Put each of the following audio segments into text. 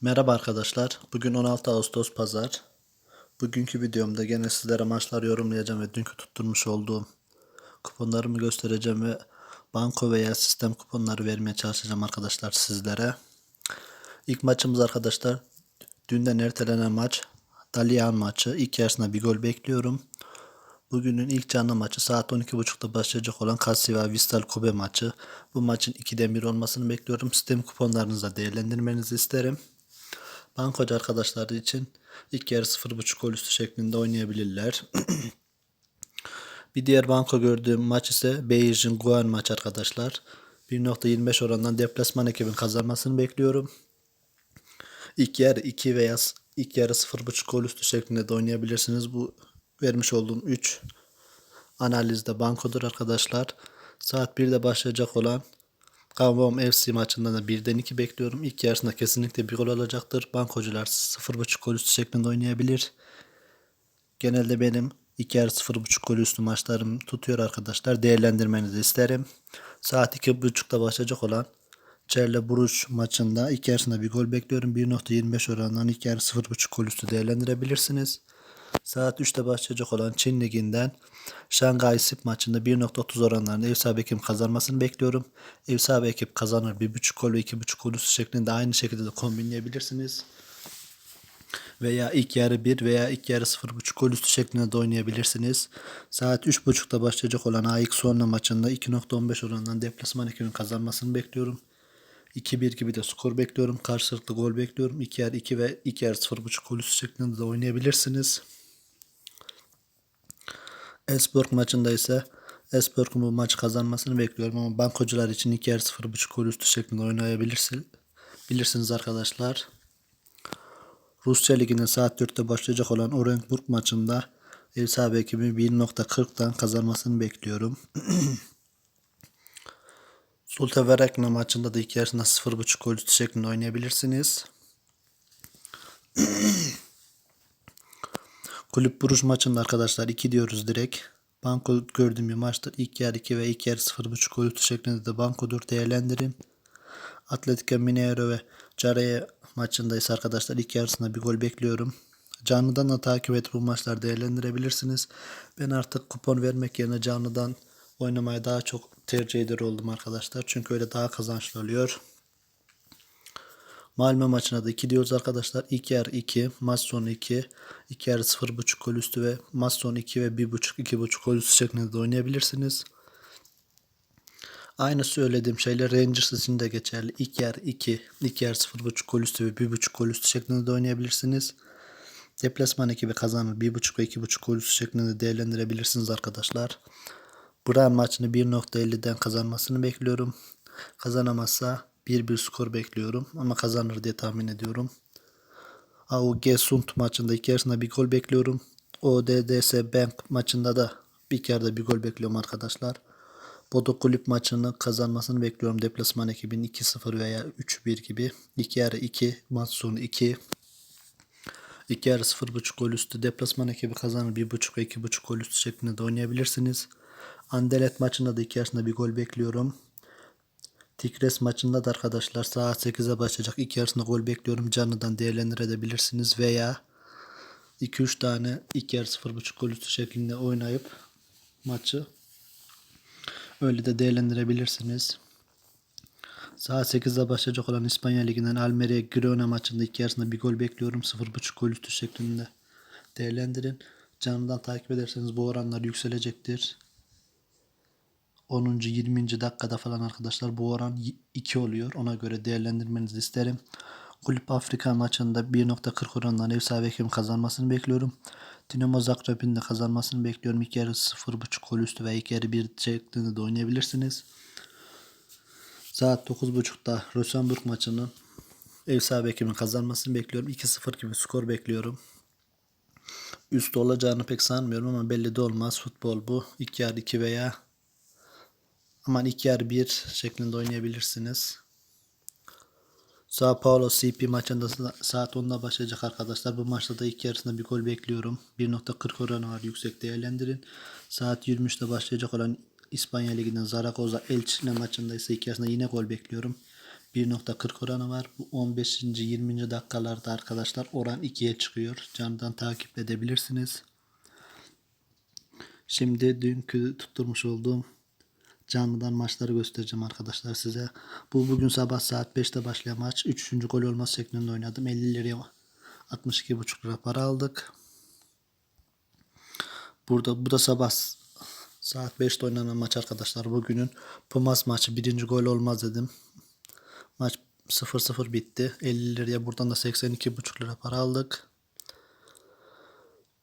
Merhaba arkadaşlar. Bugün 16 Ağustos Pazar. Bugünkü videomda gene sizlere maçlar yorumlayacağım ve dünkü tutturmuş olduğum kuponlarımı göstereceğim ve banko veya sistem kuponları vermeye çalışacağım arkadaşlar sizlere. İlk maçımız arkadaşlar dünden ertelenen maç Dalyan maçı. İlk yarısında bir gol bekliyorum. Bugünün ilk canlı maçı saat 12.30'da başlayacak olan Kasiva Vistal Kobe maçı. Bu maçın 2'den 1 olmasını bekliyorum. Sistem kuponlarınızı değerlendirmenizi isterim. Bankocu arkadaşları için ilk yarı 0.5 gol üstü şeklinde oynayabilirler. bir diğer banko gördüğüm maç ise Beijing Guan maç arkadaşlar. 1.25 orandan deplasman ekibin kazanmasını bekliyorum. İlk yarı 2 veya ilk yarı 0.5 gol üstü şeklinde de oynayabilirsiniz. Bu vermiş olduğum 3 analizde bankodur arkadaşlar. Saat 1'de başlayacak olan Kavom FC maçından da 1'den 2 bekliyorum. İlk yarısında kesinlikle bir gol olacaktır. Bankocular 0.5 gol üstü şeklinde oynayabilir. Genelde benim ilk yarı 0.5 gol üstü maçlarım tutuyor arkadaşlar. Değerlendirmenizi isterim. Saat 2.30'da başlayacak olan Çerle Buruş maçında ilk yarısında bir gol bekliyorum. 1.25 oranından ilk yarı 0.5 gol üstü değerlendirebilirsiniz. Saat 3'te başlayacak olan Çin Ligi'nden Şangay Sip maçında 1.30 oranlarında ev sahibi ekip kazanmasını bekliyorum. Ev sahibi ekip kazanır 1.5 gol ve 2.5 gol üstü şeklinde aynı şekilde de kombinleyebilirsiniz. Veya ilk yarı 1 veya ilk yarı 0.5 gol üstü şeklinde de oynayabilirsiniz. Saat 3.30'da başlayacak olan AX Sonla maçında 2.15 oranından deplasman ekibinin kazanmasını bekliyorum. 2-1 gibi de skor bekliyorum. Karşılıklı gol bekliyorum. 2 yer 2 ve 2 yer 0.5 gol üstü şeklinde de oynayabilirsiniz. Esborg maçında ise Esborg'un bu maç kazanmasını bekliyorum ama bankocular için 2 yer 0.5 gol üstü şeklinde oynayabilirsiniz. Bilirsiniz arkadaşlar. Rusya Ligi'nin saat 4'te başlayacak olan Orenburg maçında ev sahibi ekibin 1.40'dan kazanmasını bekliyorum. Sulta Verekna maçında da ilk yarısında 0.5 gol şeklinde oynayabilirsiniz. Kulüp Buruş maçında arkadaşlar 2 diyoruz direkt. Banko gördüğüm bir maçtır. İlk yer 2 ve ilk yer 0.5 gol üstü şeklinde de bankodur değerlendirin. Atletico Mineiro ve Caraya maçında ise arkadaşlar ilk yarısında bir gol bekliyorum. Canlıdan da takip edip bu maçları değerlendirebilirsiniz. Ben artık kupon vermek yerine canlıdan oynamayı daha çok tercih eder oldum arkadaşlar. Çünkü öyle daha kazançlı oluyor. Malmö maçına da 2 diyoruz arkadaşlar. İlk yer 2, maç sonu 2. İlk yer 0.5 gol üstü ve maç sonu 2 ve 1.5 2.5 gol üstü şeklinde de oynayabilirsiniz. Aynı söylediğim şeyler Rangers için de geçerli. İlk yer 2, ilk yer 0.5 gol üstü ve 1.5 gol üstü şeklinde de oynayabilirsiniz. Deplasman ekibi kazanır 1.5 ve 2.5 gol üstü şeklinde değerlendirebilirsiniz arkadaşlar. Brian maçını 1.50'den kazanmasını bekliyorum. Kazanamazsa 1-1 skor bekliyorum ama kazanır diye tahmin ediyorum. AUG Sund maçında ilk yarısında bir gol bekliyorum. ODDS Bank maçında da bir kere bir gol bekliyorum arkadaşlar. Bodo Kulüp maçını kazanmasını bekliyorum. Deplasman ekibinin 2-0 veya 3-1 gibi. İki yarı 2, maç sonu 2. İki yarı 0.5 gol üstü. Deplasman ekibi kazanır 1.5 ve 2.5 gol üstü şeklinde de oynayabilirsiniz. Anderlet maçında da iki yarısında bir gol bekliyorum. Tigres maçında da arkadaşlar saat 8'e başlayacak. İki yarısında gol bekliyorum. Canlıdan değerlendirebilirsiniz veya 2-3 tane ilk yarı 0.5 gol üstü şeklinde oynayıp maçı öyle de değerlendirebilirsiniz. Saat 8'de başlayacak olan İspanya Ligi'nden Almeria Girona maçında ilk yarısında bir gol bekliyorum. 0.5 gol üstü şeklinde değerlendirin. Canlıdan takip ederseniz bu oranlar yükselecektir. 10. 20. dakikada falan arkadaşlar bu oran 2 oluyor. Ona göre değerlendirmenizi isterim. Kulüp Afrika maçında 1.40 orandan ev sahibi ekibin kazanmasını bekliyorum. Dinamo Zagreb'in de kazanmasını bekliyorum. İlk yarı 0.5 gol üstü ve ilk yarı 1 şeklinde de oynayabilirsiniz. Saat 9.30'da Rosenborg maçının ev sahibi ekibin kazanmasını bekliyorum. 2-0 gibi skor bekliyorum. Üst olacağını pek sanmıyorum ama belli de olmaz. Futbol bu. İlk yarı 2 veya Aman ilk yarı 1 şeklinde oynayabilirsiniz. Sao Paulo CP maçında saat 10'da başlayacak arkadaşlar. Bu maçta da ilk yarısında bir gol bekliyorum. 1.40 oranı var yüksek değerlendirin. Saat 23'te başlayacak olan İspanya Ligi'nden Zaragoza Elche maçında ise ilk yarısında yine gol bekliyorum. 1.40 oranı var. Bu 15. 20. dakikalarda arkadaşlar oran 2'ye çıkıyor. Canlıdan takip edebilirsiniz. Şimdi dünkü tutturmuş olduğum canlıdan maçları göstereceğim arkadaşlar size. Bu bugün sabah saat 5'te başlayan maç. 3. gol olması şeklinde oynadım. 50 liraya 62,5 lira para aldık. Burada bu da sabah saat 5'te oynanan maç arkadaşlar. Bugünün Pumas maçı birinci gol olmaz dedim. Maç 0-0 bitti. 50 liraya buradan da 82,5 lira para aldık.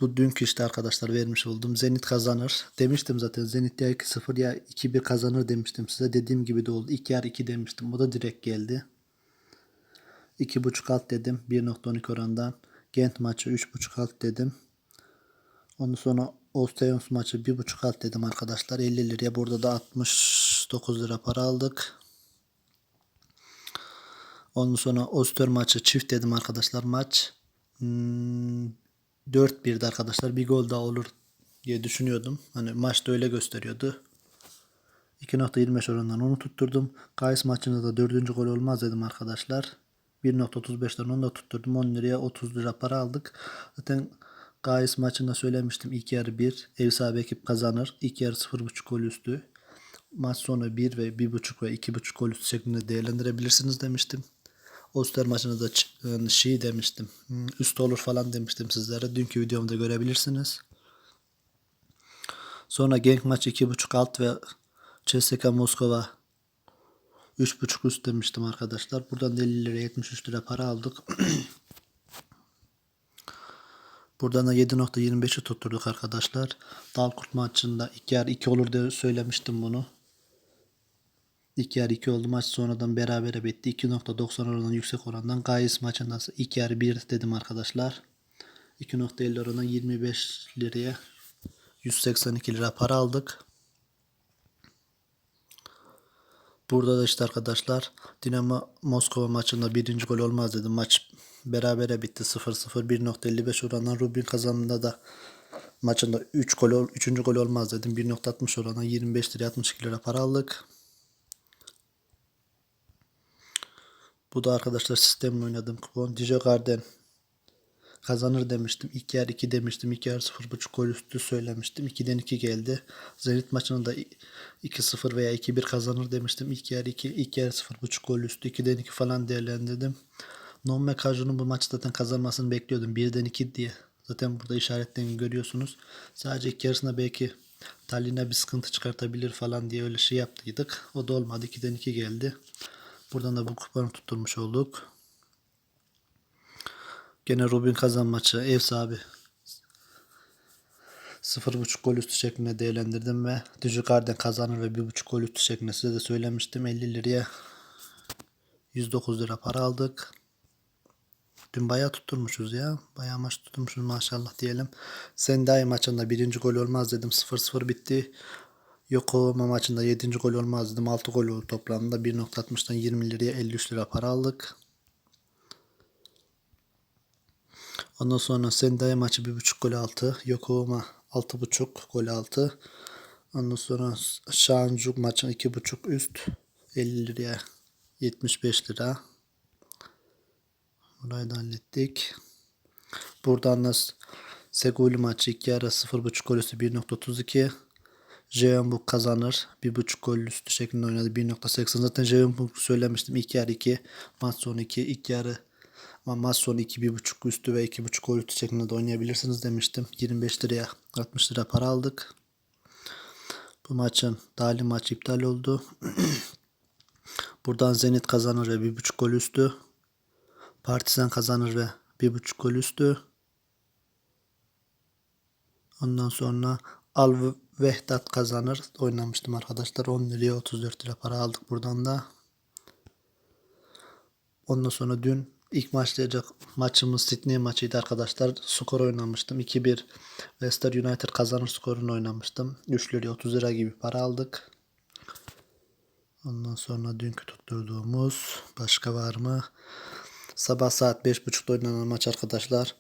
Bu dünkü işte arkadaşlar vermiş olduğum Zenit kazanır. Demiştim zaten Zenit ya 2-0 ya 2-1 kazanır demiştim size. Dediğim gibi de oldu. 2 yer 2 demiştim. O da direkt geldi. 2.5 alt dedim. 1.12 orandan. Gent maçı 3.5 alt dedim. Ondan sonra Osteons maçı 1.5 alt dedim arkadaşlar. 50 liraya burada da 69 lira para aldık. Ondan sonra Oster maçı çift dedim arkadaşlar maç. Hmm, 4-1'di arkadaşlar. Bir gol daha olur diye düşünüyordum. Hani maçta öyle gösteriyordu. 2.25 oranından onu tutturdum. Kays maçında da 4. gol olmaz dedim arkadaşlar. 1.35'ten onu da tutturdum. 10 liraya 30 lira para aldık. Zaten Kays maçında söylemiştim. İlk yarı 1. Ev sahibi ekip kazanır. İlk yarı 0.5 gol üstü. Maç sonu 1 ve 1.5 ve 2.5 gol üstü şeklinde değerlendirebilirsiniz demiştim. Oster maçında da şey demiştim. hmm, Üst olur falan demiştim sizlere. Dünkü videomda görebilirsiniz. Sonra Genk maç 2.5 alt ve CSKA Moskova 3.5 üst demiştim arkadaşlar. Buradan da 50 lira 73 lira para aldık. Buradan da 7.25'i tutturduk arkadaşlar. Dalkurt maçında 2 yer 2 olur diye söylemiştim bunu. 2 yer 2 oldu. Maç sonradan berabere bitti. 2.90 oranından yüksek orandan. Gayis maçında 2 yer 1 dedim arkadaşlar. 2.50 oranından 25 liraya 182 lira para aldık. Burada da işte arkadaşlar Dinamo Moskova maçında birinci gol olmaz dedim. Maç berabere bitti 0-0 1.55 orandan Rubin kazanında da maçında 3 gol ol, 3. gol olmaz dedim. 1.60 orandan 25 lira 62 lira para aldık. Bu da arkadaşlar sistemle oynadığım kupon. Dijo Garden kazanır demiştim. İlk yer 2 demiştim. İlk yer 0.5 gol üstü söylemiştim. 2'den 2 geldi. Zenit maçını da 2-0 veya 2-1 kazanır demiştim. İlk yer 2, ilk yer 0.5 gol üstü. 2'den 2 falan değerlendirdim. Nonme Kaju'nun bu maçı zaten kazanmasını bekliyordum. 1'den 2 diye. Zaten burada işaretlerini görüyorsunuz. Sadece ilk yarısında belki Tallinn'e bir sıkıntı çıkartabilir falan diye öyle şey yaptıydık. O da olmadı. 2'den 2 geldi. Buradan da bu kuponu tutturmuş olduk. Gene Rubin kazan maçı ev sahibi 0.5 gol üstü şeklinde değerlendirdim ve Düzükar'den kazanır ve 1.5 gol üstü şeklinde size de söylemiştim. 50 liraya 109 lira para aldık. Dün bayağı tutturmuşuz ya. Bayağı maç tutturmuşuz maşallah diyelim. Sendai maçında birinci gol olmaz dedim. 0-0 bitti. Yokohama maçında 7. gol olmaz dedim. 6 gol oldu toplamda. 1.60'dan 20 liraya 53 lira para aldık. Ondan sonra Sendai maçı 1.5 gol altı. Yokohama 6.5 gol altı. Ondan sonra Şanjuk maçı 2.5 üst. 50 liraya 75 lira. Burayı da hallettik. Buradan da Seguli maçı 2 ara 0.5 gol üstü 1.32. Jeonbuk kazanır. 1.5 gol üstü şeklinde oynadı. 1.80. Zaten Jeonbuk söylemiştim. 2 yarı 2. Maç sonu 2. İlk yarı ama maç sonu 2 1.5 üstü ve 2.5 gol üstü şeklinde de oynayabilirsiniz demiştim. 25 liraya 60 lira para aldık. Bu maçın dahili maç iptal oldu. Buradan Zenit kazanır ve 1.5 gol üstü. Partizan kazanır ve 1.5 gol üstü. Ondan sonra Al Vehdat kazanır. Oynamıştım arkadaşlar. 10 liraya 34 lira para aldık buradan da. Ondan sonra dün ilk başlayacak maçımız Sydney maçıydı arkadaşlar. Skor oynamıştım. 2-1 Leicester United kazanır skorunu oynamıştım. 3 liraya 30 lira gibi para aldık. Ondan sonra dünkü tutturduğumuz başka var mı? Sabah saat 5.30'da oynanan maç arkadaşlar.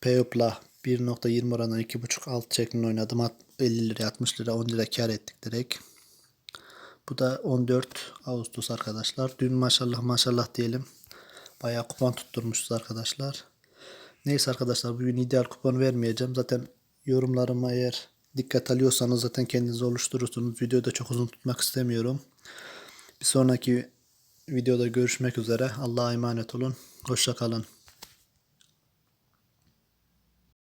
Peyop'la 1.20 oranına 2.5 alt şeklinde oynadım. At- 50 lira 60 lira 10 lira kar ettik direkt. Bu da 14 Ağustos arkadaşlar. Dün maşallah maşallah diyelim. Bayağı kupon tutturmuşuz arkadaşlar. Neyse arkadaşlar bugün ideal kupon vermeyeceğim. Zaten yorumlarıma eğer dikkat alıyorsanız zaten kendiniz oluşturursunuz. Videoyu da çok uzun tutmak istemiyorum. Bir sonraki videoda görüşmek üzere. Allah'a emanet olun. Hoşça kalın.